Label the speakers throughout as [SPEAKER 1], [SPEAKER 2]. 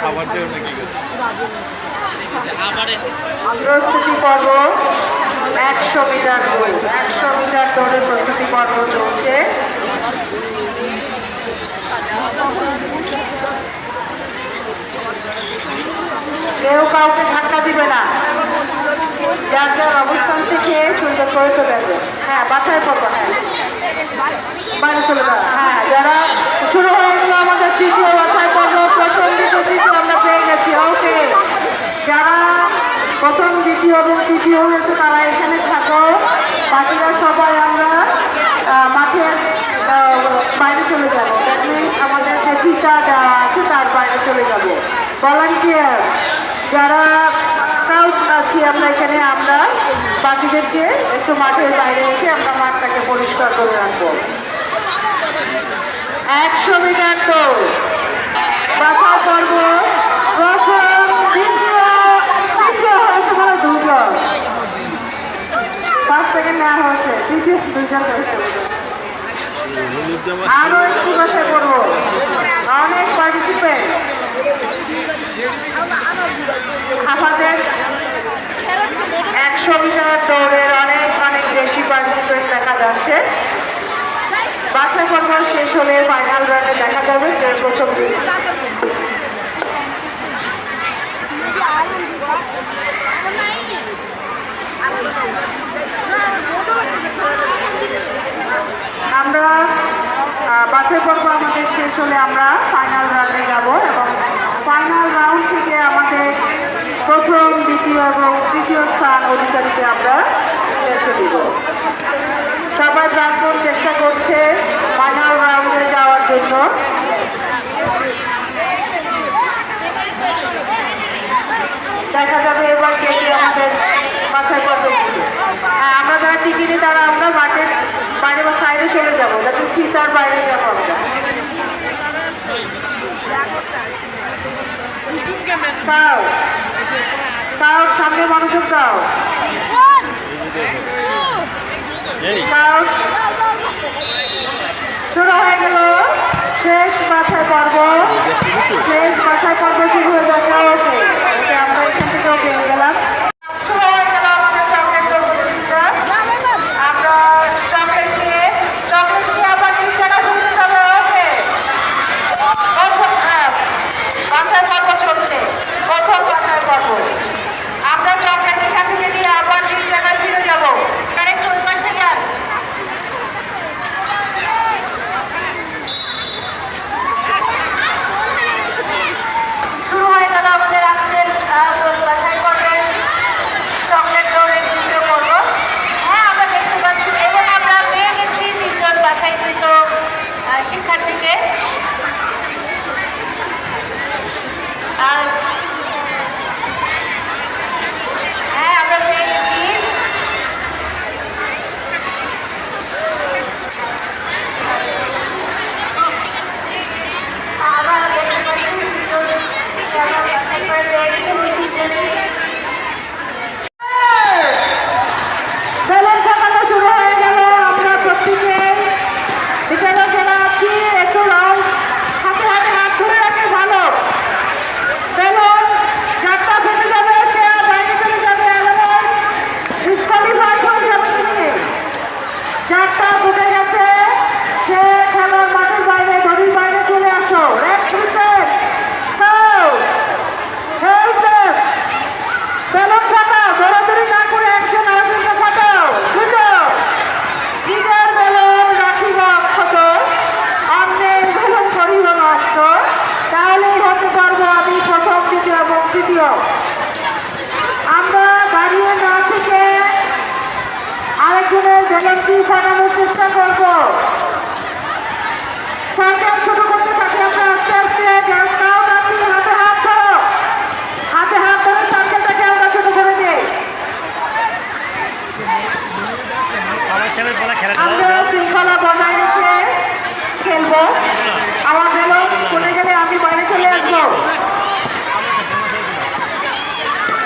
[SPEAKER 1] খাবার দেও নাকি
[SPEAKER 2] প্রস্তুতি পর্ব একশো মিটার দৌড় একশো মিটার দৌড়ে প্রস্তুতি পর্ব চলছে। কেউ কাউকে ধাক্কা দিবে না। যার যার অবস্থান থেকে সুন্দর করে চলে আসবে। হ্যাঁ বাছাই পর্ব হ্যাঁ। বাইরে চলে যাও হ্যাঁ যারা শুরু হয়ে গেল আমাদের তৃতীয় বাছাই পর্ব প্রথম দ্বিতীয় তৃতীয় আমরা পেয়ে গেছি ওকে যারা প্রথম দ্বিতীয় তৃতীয় হয়েছে তারা এখানে থাকো। বাকিরা সবাই আমরা মাঠের বাইরে চলে যাব। আমাদের যে ফিতা দেওয়া আছে তার বাইরে চলে যাব। ভলান্টিয়ার যারা স্কাউট আছি আমরা এখানে, আমরা বাকিদেরকে একটু মাঠের বাইরে রেখে আমরা মাঠটাকে পরিষ্কার করে রাখব। একশো মিটার তো পর্ব প্রথম দ্বিতীয় তৃতীয় হয়েছে মানে দুজন পাঁচ সেকেন্ড নেওয়া হয়েছে তৃতীয় দুজন হয়েছে
[SPEAKER 1] হলুদ জামা
[SPEAKER 2] আরও একটু বসে করব অনেক পার্টিসিপেন্ট আমাদের একশো মিটার দৌড়ের অনেক অনেক বেশি পার্টিসিপেন্ট দেখা যাচ্ছে। বাচ্চা কথা শেষ হলে ফাইনাল রানে দেখা যাবে প্রথম দিন আমরা আহ, বাছাই পর্ব হলে আমরা ফাইনাল রাউন্ডে যাব এবং ফাইনাল রাউন্ড থেকে আমাদের প্রথম, দ্বিতীয় এবং তৃতীয় স্থান অধিকারীকে আমরা দিব সবাই প্রাণপণ চেষ্টা করছে ফাইনাল রাউন্ডে যাওয়ার জন্য। দেখা যাবে এবার কে আমাদের বাছাই পর্ব হ্যাঁ আমরা যারা টিকিটে তারা আমরা মাঠের বাইরে বা সাইডে চলে যাব যাতে ফিতার বাইরে যাব আমরা তাও তাও সামনে
[SPEAKER 1] মানুষের
[SPEAKER 2] তাও শুরু হয়ে গেল। শেষ মাথায় পর্ব। শেষ মাথায় পর্ব শুরু হয়ে যাচ্ছে। বেলুনটি চেষ্টা করব। সাইকেল শুরু করতে থাকি আমরা আস্তে আস্তে স্কাউট আছি হাতে হাত ধরো। হাতে হাত ধরে সাইকেলটাকে আমরা শুরু করে দিই। আমরা শৃঙ্খলা বজায় রেখে খেলব। আমার বেলুন চলে গেলে আমি বাইরে চলে আসব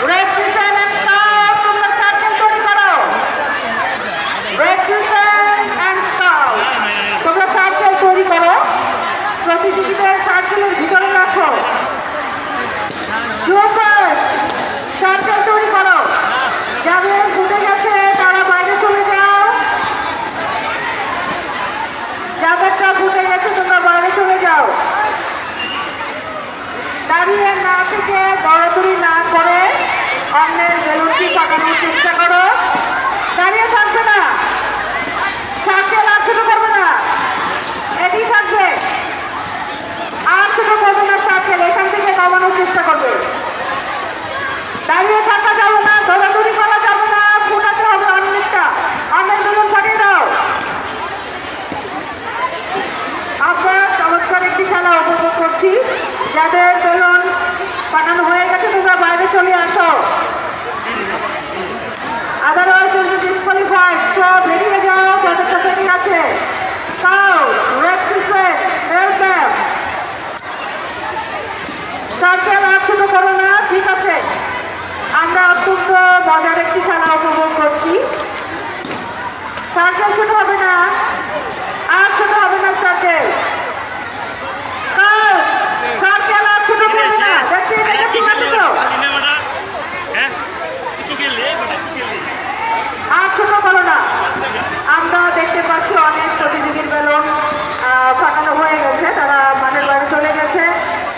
[SPEAKER 2] রেড ক্রিকেট অ্যান্ড স্কাউট তোমরা সার্কেল তৈরি করো রেড ক্রিকেট অ্যান্ড স্কাউট তোমরা সার্কেল তৈরি করো প্রতিটি যাদের বেলুন বানানো হয়ে গেছে, তোমরা বাইরে চলে আসো। যদি যাও তাদের সাথে কি আছে ছোট করো না, ঠিক আছে। আমরা অত্যন্ত মজার একটি খেলা উপভোগ করছি। সার্কেল ছোট হবে না আর ছোট হবে না সার্কেল কাউ সার্কেল আর ছোট করবে না দেখতে দেখে ঠিক আছে তো
[SPEAKER 1] হ্যাঁ কি খেললে কি খেললে
[SPEAKER 2] আর ছোট করো না আমরা দেখতে পাচ্ছি অনেক প্রতিযোগীর বেলুন আহ, ফাটানো হয়ে গেছে তারা মাঠের বাইরে চলে গেছে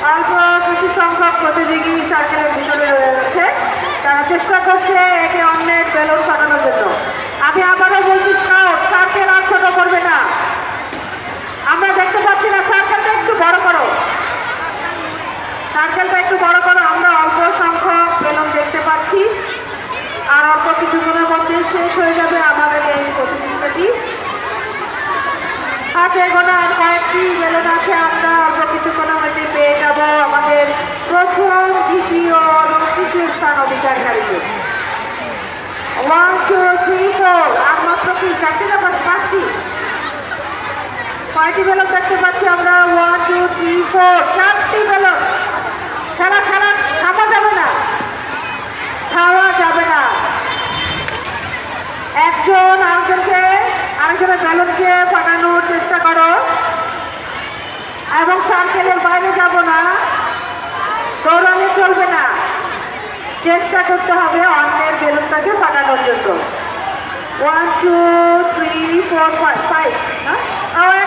[SPEAKER 2] অল্প কিছু সংখ্যক প্রতিযোগী সার্কেলের ভিতরে রয়েছে তারা চেষ্টা করছে একে অন্যের বেলুন ফাটানোর জন্য আমি আবারও বলছি স্কাউট সার্কেল আর ছোট করবে না আমরা দেখতে পাচ্ছি না সার্কেলটা একটু বড় করো সার্কেলটা একটু বড় করো আমরা অল্প সংখ্যক বেলুন দেখতে পাচ্ছি আর অল্প কিছুক্ষণের মধ্যে শেষ হয়ে যাবে আমাদের এই প্রতিযোগিতাটি হাতে গোনার কয়েকটি বেলুন আছে আমরা অল্প কিছুক্ষণের মধ্যে পেয়ে যাব আমাদের প্রথম দ্বিতীয় তৃতীয় স্থান অধিকারীকে ওয়ান টু থ্রি আর মাত্র কি? চারটি না পাঁচ? পাঁচটি? কয়টি বেলুন দেখতে পাচ্ছি আমরা? ওয়ান টু থ্রি চারটি বেলুন। খেলা খেলা, থামা যাবে না। খাওয়া যাবে না। একজন আরেকজনকে, আরেকজনের ব্যালন্সকে পাঠানোর চেষ্টা করো। এবং সার্কেলের বাইরে যাব না। দৌড়ালে চলবে না। চেষ্টা করতে হবে অন্যের বেলুনটাকে পাঠানোর জন্য। One two three four five five হ্যাঁ